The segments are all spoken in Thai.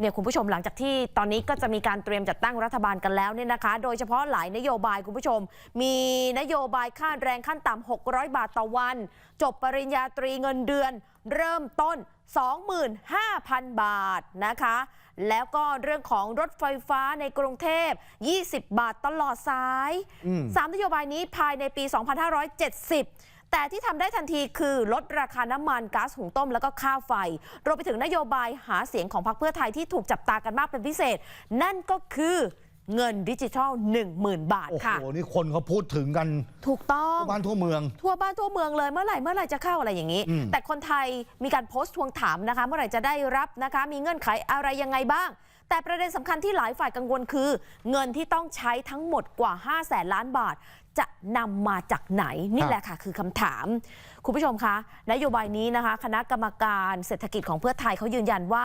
เนี่ยคุณผู้ชมหลังจากที่ตอนนี้ก็จะมีการเตรียมจัดตั้งรัฐบาลกันแล้วเนี่ยนะคะ โดยเฉพาะหลายนโยบายคุณผู้ชม มีนโยบายค่าแรงขั้นต่ำ600 บาทต่อวัน จบปริญญาตรีเงินเดือน เริ่มต้น 25,000 บาทนะคะ แล้วก็เรื่องของรถไฟฟ้าในกรุงเทพ 20 บาทตลอดสายอืมสามนโยบายนี้ภายในปี 2570 แต่ที่ทำได้ทันทีคือลดราคาน้ำมันก๊าซหุงต้มแล้วก็ค่าไฟ รวมไปถึงนโยบายหาเสียงของพรรคเพื่อไทยที่ถูกจับตากันมากเป็นพิเศษ นั่นก็คือเงินดิจิทัล 10,000 บาทโอ้โหค่ะนี่คนเขาพูดถึงกัน ถูกต้องทั่วบ้านทั่วเมือง ทั่วบ้านทั่วเมืองเลยเมื่อไหร่เมื่อไหร่จะเข้าอะไรอย่างนี้อืมแต่คนไทยมีการโพสต์ทวงถามนะคะ เมื่อไหร่จะได้รับนะคะ มีเงื่อนไขอะไรยังไงบ้าง แต่ประเด็นสำคัญที่หลายฝ่ายกังวลคือ เงินที่ต้องใช้ทั้งหมดกว่า 5 0 0แสนล้านบาท จะนำมาจากไหนนี่แหละค่ะคือคำถาม คุณผู้ชมคะนโยบายนี้นะคะ คณะกรรมการเศรษฐกิจของเพื่อไทยเขายืนยันว่า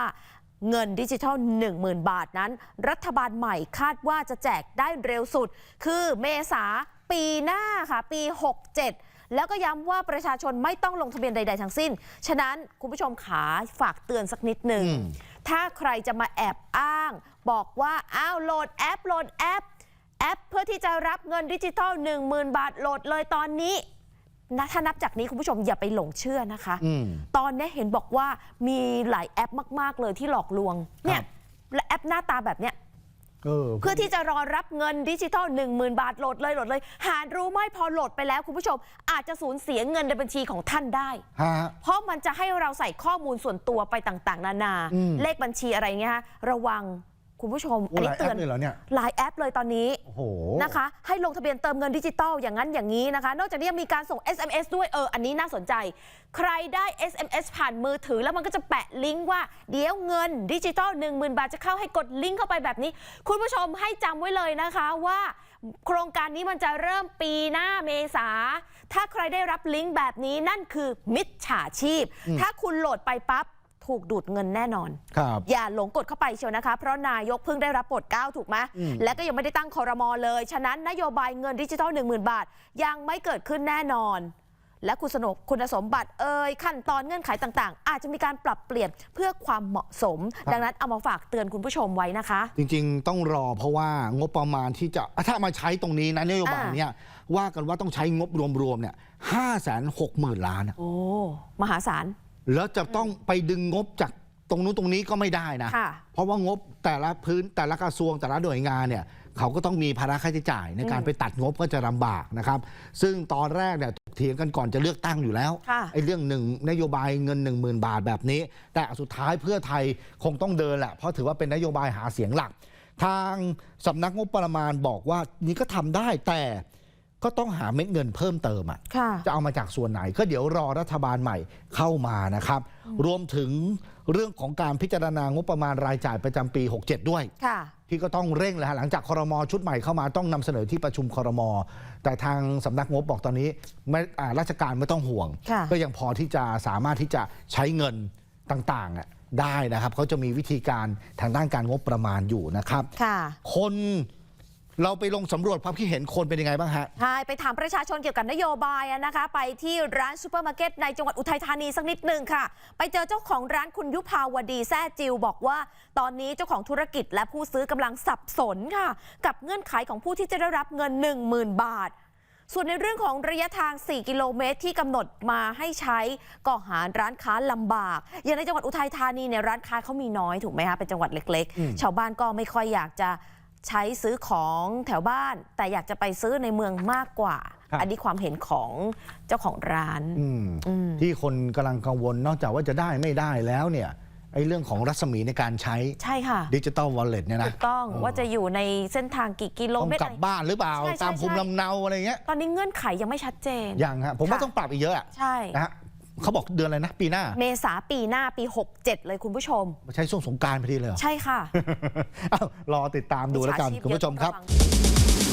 เงินดิจิทัล 10,000 บาทนั้น รัฐบาลใหม่คาดว่าจะแจกได้เร็วสุด คือเมษาปีหน้าค่ะ ปี 67 แล้วก็ย้ำว่าประชาชนไม่ต้องลงทะเบียนใด ๆ ทั้งสิ้น ฉะนั้นคุณผู้ชมขาฝากเตือนสักนิดหนึ่งอืมถ้าใครจะมาแอบอ้าง บอกว่าอ้าวโหลดแอปโหลดแอป แอป เพื่อที่จะรับเงินดิจิทัล10,000 บาทโหลดเลยตอนนี้นะถ้านับจากนี้คุณผู้ชมอย่าไปหลงเชื่อนะคะอืมตอนนี้เห็นบอกว่ามีหลายแอปมาก ๆ เลยที่หลอกลวงเนี่คยรับและแอปหน้าตาแบบเนี้ย เออ เพื่อที่จะรอรับเงินดิจิทัล10,000 บาทโหลดเลยโหลดเลย หารู้ไหมพอโหลดไปแล้วคุณผู้ชม อาจจะสูญเสียเงินในบัญชีของท่านได้ ฮะ เพราะมันจะให้เราใส่ข้อมูลส่วนตัวไปต่าง ๆ นานา อืม เลขบัญชีอะไรเงี้ยฮะระวัง คุณผู้ชมโอ้อันหนี้ลายแอเตือปนเลยเหรอเนี่ยหลายแอปเลยตอนนี้โอ้โหนะคะให้ลงทะเบียนเติมเงินดิจิตอลอย่างนั้นอย่างนี้นะคะ นอกจากนี้ยังมีการส่ง SMS ด้วยเอออันนี้น่าสนใจ ใครได้ SMS ผ่านมือถือแล้วมันก็จะแปะลิงก์ว่า เดี๋ยวเงินดิจิตอล10,000 บาทจะเข้าให้กดลิงก์เข้าไปแบบนี้ คุณผู้ชมให้จำไว้เลยนะคะว่าโครงการนี้มันจะเริ่มปีหน้าเมษา ถ้าใครได้รับลิงก์แบบนี้นั่นคือมิจฉาชีพ ถ้าคุณโหลดไปปั๊บ ถูกดูดเงินแน่นอน ครับ อย่าหลงกดเข้าไปเชียวนะคะ เพราะนายกเพิ่งได้รับโปรดเกล้าถูกไหมอืม และก็ยังไม่ได้ตั้งคอรมอเลย ฉะนั้นนโยบายเงินดิจิทัล1 0,000 บาท ยังไม่เกิดขึ้นแน่นอน และคุณสนกคุณสมบัติเอ่ยขั้นตอนเงื่อนไขต่างๆ อาจจะมีการปรับเปลี่ยนเพื่อความเหมาะสม ดังนั้นเอามาฝากเตือนคุณผู้ชมไว้นะคะ จริงๆ ต้องรอเพราะว่างบประมาณที่จะถ้ามาใช้ตรงนี้นะนโยบายเนี่ยว่ากันว่าต้องใช้งบรวมๆเนี่ยห้าแสนหกหมื่นล้านอะโอ้มหาศาล แล้วจะต้องไปดึงงบจากตรงนู้นตรงนี้ก็ไม่ได้นะ ค่ะเพราะว่างบแต่ละพื้นแต่ละกระทรวงแต่ละหน่วยงานเนี่ยเขาก็ต้องมีภาระค่าใช้จ่ายในการอืมไปตัดงบก็จะลำบากนะครับ ซึ่งตอนแรกเนี่ยถกเถียงกันก่อนจะเลือกตั้งอยู่แล้วค่ะ ไอ้เรื่องหนึ่งนโยบายเงิน 1 0,000 บาทแบบนี้ แต่สุดท้ายเพื่อไทยคงต้องเดินแหละเพราะถือว่าเป็นนโยบายหาเสียงหลัก ทางสำนักงบประมาณบอกว่านี่ก็ทำได้แต่ ก็ต้องหาเม็ดเงินเพิ่มเติมอะค่ะจะเอามาจากส่วนไหน ก็เดี๋ยวรอรัฐบาลใหม่เข้ามานะครับ รวมถึงเรื่องของการพิจารณางบประมาณรายจ่ายประจำปี 67 ด้วยค่ะที่ก็ต้องเร่งเลยฮะหลังจากคอรมอชุดใหม่เข้ามาต้องนำเสนอที่ประชุมคอรมอแต่ทางสำนักงบบอกตอนนี้ไม่อ่าราชการไม่ต้องห่วงค่ะก็ยังพอที่จะสามารถที่จะใช้เงินต่างๆอะได้นะครับเขาจะมีวิธีการทางด้านการงบประมาณอยู่นะครับค่ะคน เราไปลงสำรวจความคิดเห็นคนเป็นยังไงบ้างฮะ ใช่ไปถามประชาชนเกี่ยวกับนโยบายอะนะคะ ไปที่ร้านซูเปอร์มาร์เก็ตในจังหวัดอุทัยธานีสักนิดหนึ่งค่ะ ไปเจอเจ้าของร้านคุณยุพาวดีแซ่จิวบอกว่า ตอนนี้เจ้าของธุรกิจและผู้ซื้อกำลังสับสนค่ะ กับเงื่อนไขของผู้ที่จะได้รับเงิน 10,000 บาท ส่วนในเรื่องของระยะทาง 4 กิโลเมตรที่กำหนดมาให้ใช้ก็หาร้านค้าลำบาก อย่างในจังหวัดอุทัยธานีเนี่ยร้านค้าเขามีน้อยถูกไหมคะเป็นจังหวัดเล็กอืมๆชาวบ้านก็ไม่ค่อยอยากจะ ใช้ซื้อของแถวบ้าน แต่อยากจะไปซื้อในเมืองมากกว่า ครับ อันนี้ความเห็นของเจ้าของร้านอืมอืม ที่คนกำลังกังวลนอกจากว่าจะได้ไม่ได้แล้วเนี่ยไอ้เรื่องของรัศมีในการใช้ใช่ค่ะดิจิตอลวอลเล็ตเนี่ยถูนะกต้องว่าจะอยู่ในเส้นทางกี่กิโลต้องเมตรกลับบ้านหรือเปล่า ใช่ใช่ตามภูมิใช่ ลำเนาอะไรเงี้ยตอนนี้เงื่อนไขยังไม่ชัดเจน ยังฮะผมว่าค่ะ ต้องปรับอีกเยอะอะใช่ นะฮะ เขาบอกเดือนอะไรนะ ปีหน้า เมษาปีหน้าปี 67 เลยคุณผู้ชม ใช้ช่วงสงกรารพอดีเลยเหรอใช่ค่ะ อ้าวรอติดตามดูแล้วกันมิจฉาชีพคุณผู้ชมครับเยอะต้องะวัง